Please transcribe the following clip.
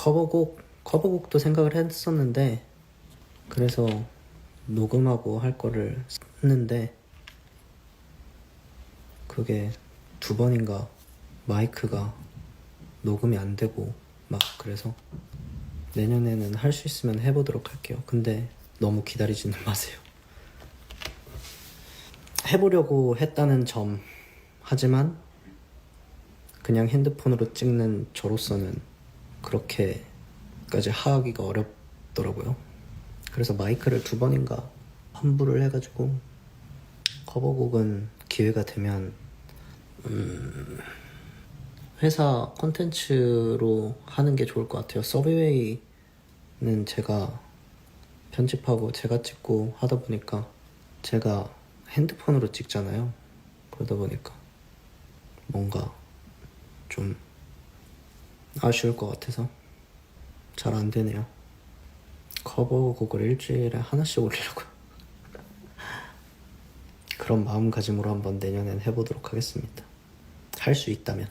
커버곡 커버곡도 생각을 했었는데 그래서 녹음하고 할 거를 했는데 그게 두 번인가 마이크가 녹음이 안 되고 막 그래서 내년에는 할 수 있으면 해보도록 할게요. 근데 너무 기다리지는 마세요. 해보려고 했다는 점 하지만 그냥 핸드폰으로 찍는 저로서는 그렇게까지 하기가 어렵더라고요. 그래서 마이크를 두 번인가 환불을 해가지고 커버곡은 기회가 되면 음, 회사 콘텐츠로 하는 게 좋을 것 같아요. 서브웨이는 제가 편집하고 제가 찍고 하다 보니까 제가 핸드폰으로 찍잖아요. 그러다 보니까 뭔가 좀 아쉬울 것 같아서 잘 안 되네요. 커버곡을 일주일에 하나씩 올리려고요. 그런 마음가짐으로 한번 내년엔 해보도록 하겠습니다. 할 수 있다면.